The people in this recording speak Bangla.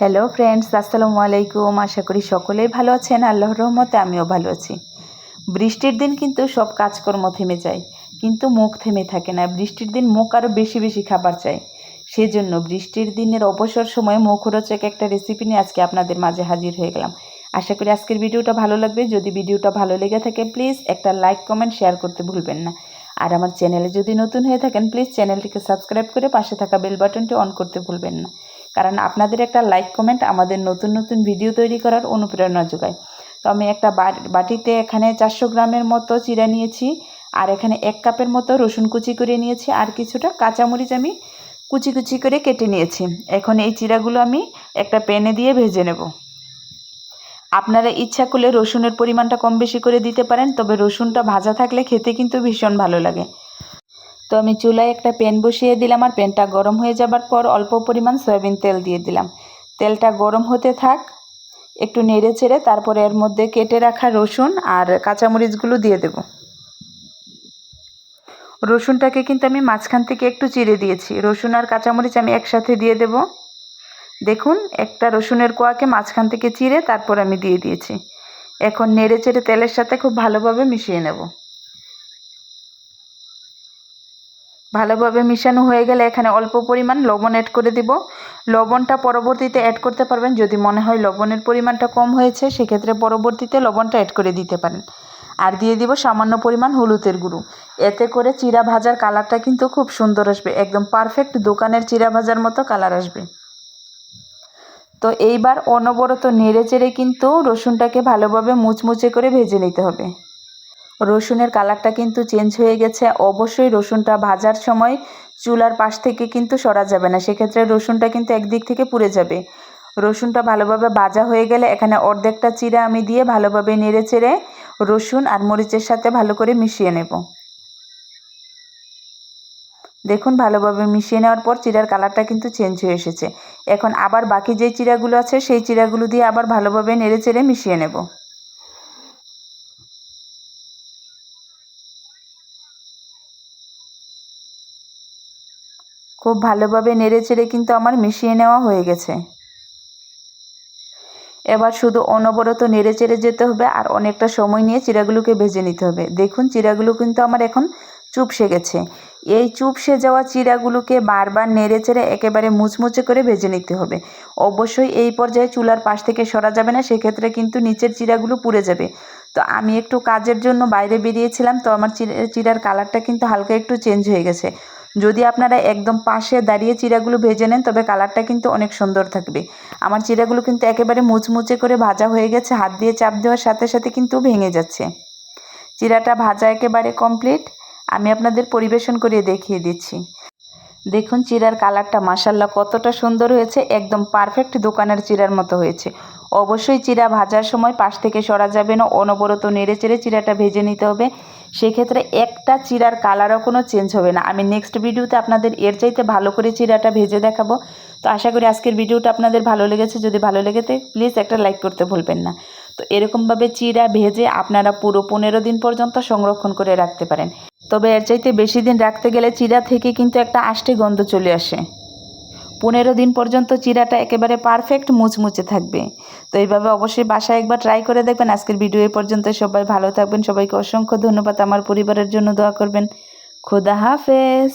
হ্যালো ফ্রেন্ডস আসসালামু আলাইকুম। আশা করি সকলেই ভালো আছেন। আল্লাহর রহমতে আমিও ভালো আছি। বৃষ্টির দিন কিন্তু সব কাজকর্ম থেমে যায়, কিন্তু মুখ থেমে থাকে না। বৃষ্টির দিন মুখ আরও বেশি বেশি খাবার চাই সেজন্য বৃষ্টির দিনের অবসর সময় মুখরোচক একটা রেসিপি নিয়ে আজকে আপনাদের মাঝে হাজির হয়ে গেলাম। আশা করি আজকের ভিডিওটা ভালো লাগবে। যদি ভিডিওটা ভালো লেগে থাকে প্লিজ একটা লাইক কমেন্ট শেয়ার করতে ভুলবেন না। আর আমার চ্যানেলে যদি নতুন হয়ে থাকেন প্লিজ চ্যানেলটিকে সাবস্ক্রাইব করে পাশে থাকা বেল বাটনটি অন করতে ভুলবেন না। কারণ আপনাদের একটা লাইক কমেন্ট আমাদের নতুন নতুন ভিডিও তৈরি করার অনুপ্রেরণা যোগায়। তো আমি একটা বাটিতে এখানে চারশো গ্রামের মতো চিরা নিয়েছি, আর এখানে এক কাপের মতো রসুন কুচি করে নিয়েছি, আর কিছুটা কাঁচামরিচ আমি কুচি কুচি করে কেটে নিয়েছি। এখন এই চিরাগুলো আমি একটা প্যানে দিয়ে ভেজে নেব। আপনারা ইচ্ছা করলে রসুনের পরিমাণটা কম বেশি করে দিতে পারেন, তবে রসুনটা ভাজা থাকলে খেতে কিন্তু ভীষণ ভালো লাগে। তো আমি চুলায় একটা প্যান বসিয়ে দিলাম আর প্যানটা গরম হয়ে যাবার পর অল্প পরিমাণ সয়াবিন তেল দিয়ে দিলাম। তেলটা গরম হতে থাক, একটু নেড়ে চেড়ে তারপরে এর মধ্যে কেটে রাখা রসুন আর কাঁচামরিচগুলো দিয়ে দেব। রসুনটাকে কিন্তু আমি মাঝখান থেকে একটু চিড়ে দিয়েছি। রসুন আর কাঁচামরিচ আমি একসাথে দিয়ে দেব। দেখুন, একটা রসুনের কোয়াকে মাঝখান থেকে চিড়ে তারপর আমি দিয়ে দিয়েছি। এখন নেড়ে চেড়ে তেলের সাথে খুব ভালোভাবে মিশিয়ে নেব। ভালোভাবে মিশানো হয়ে গেলে এখানে অল্প পরিমাণ লবণ অ্যাড করে দিব। লবণটা পরবর্তীতে অ্যাড করতে পারবেন, যদি মনে হয় লবণের পরিমাণটা কম হয়েছে, সেক্ষেত্রে পরবর্তীতে লবণটা অ্যাড করে দিতে পারেন। আর দিয়ে দিব সামান্য পরিমাণ হলুদের গুঁড়ো। এতে করে চিরা ভাজার কালারটা কিন্তু খুব সুন্দর আসবে, একদম পারফেক্ট দোকানের চিরা ভাজার মতো কালার আসবে। তো এইবার অনবরত নেড়ে চেড়ে কিন্তু রসুনটাকে ভালোভাবে মুচমুচে করে ভেজে নিতে হবে। রসুনের কালারটা কিন্তু চেঞ্জ হয়ে গেছে। অবশ্যই রসুনটা ভাজার সময় চুলার পাশ থেকে কিন্তু সরা যাবে না। সেক্ষেত্রে রসুনটা কিন্তু একদিক থেকে পুড়ে যাবে। রসুনটা ভালোভাবে ভাজা হয়ে গেলে এখানে অর্ধেকটা চিরা আমি দিয়ে ভালোভাবে নেড়ে চেড়ে রসুন আর মরিচের সাথে ভালো করে মিশিয়ে নেব। দেখুন, ভালোভাবে মিশিয়ে নেওয়ার পর চিরার কালারটা কিন্তু চেঞ্জ হয়ে এসেছে। এখন আবার বাকি যে চিরাগুলো আছে, সেই চিরাগুলো দিয়ে আবার ভালোভাবে নেড়ে চেড়ে মিশিয়ে নেব। খুব ভালোভাবে নেড়ে চেড়ে কিন্তু আমার মিশিয়ে নেওয়া হয়ে গেছে। এবার শুধু অনবরত নেড়ে চেড়ে যেতে হবে আর অনেকটা সময় নিয়ে চিরাগুলোকে ভেজে নিতে হবে। দেখুন, চিরাগুলো কিন্তু আমার এখন চুপসে গেছে। এই চুপসে যাওয়া চিরাগুলোকে বারবার নেড়ে চেড়ে একেবারে মুচমুচে করে ভেজে নিতে হবে। অবশ্যই এই পর্যায়ে চুলার পাশ থেকে সরা যাবে না, সেক্ষেত্রে কিন্তু নিচের চিরাগুলো পুড়ে যাবে। তো আমি একটু কাজের জন্য বাইরে বেরিয়েছিলাম, তো আমার চিরার কালারটা কিন্তু হালকা একটু চেঞ্জ হয়ে গেছে। যদি আপনারা একদম পাশে দাঁড়িয়ে চিরাগুলো ভেজে নেন, তবে কালারটা কিন্তু অনেক সুন্দর থাকবে। আমার চিরাগুলো কিন্তু একেবারে মুচমুচে করে ভাজা হয়ে গেছে, হাত দিয়ে চাপ দেওয়ার সাথে সাথে কিন্তু ভেঙে যাচ্ছে। চিরাটা ভাজা একেবারে কমপ্লিট আমি আপনাদের পরিবেশন করে দেখিয়ে দিচ্ছি। দেখুন, চিরার কালারটা মাসাল্লাহ কতটা সুন্দর হয়েছে, একদম পারফেক্ট দোকানের চিরার মতো হয়েছে। অবশ্যই চিরা ভাজার সময় পাশ থেকে সরা যাবে না, অনবরত নেড়ে চেড়ে চিরাটা ভেজে নিতে হবে। সেক্ষেত্রে একটা চিরার কালারও কোনো চেঞ্জ হবে না। আমি নেক্সট ভিডিওতে আপনাদের এর চাইতে ভালো করে চিরাটা ভেজে দেখাবো। তো আশা করি আজকের ভিডিওটা আপনাদের ভালো লেগেছে। যদি ভালো লেগেতে প্লিজ একটা লাইক করতে ভুলবেন না। তো এরকমভাবে চিরা ভেজে আপনারা পুরো পনেরো দিন পর্যন্ত সংরক্ষণ করে রাখতে পারেন। তবে এর চাইতে বেশি দিন রাখতে গেলে চিরা থেকে কিন্তু একটা আষ্টে গন্ধ চলে আসে। পনেরো দিন পর্যন্ত চিরাটা একেবারে পারফেক্ট মুচমুচে থাকবে। তো এইভাবে অবশ্যই বাসায় একবার ট্রাই করে দেখবেন। আজকের ভিডিও এ পর্যন্ত। সবাই ভালো থাকবেন। সবাইকে অসংখ্য ধন্যবাদ। আমার পরিবারের জন্য দোয়া করবেন। খোদা হাফেজ।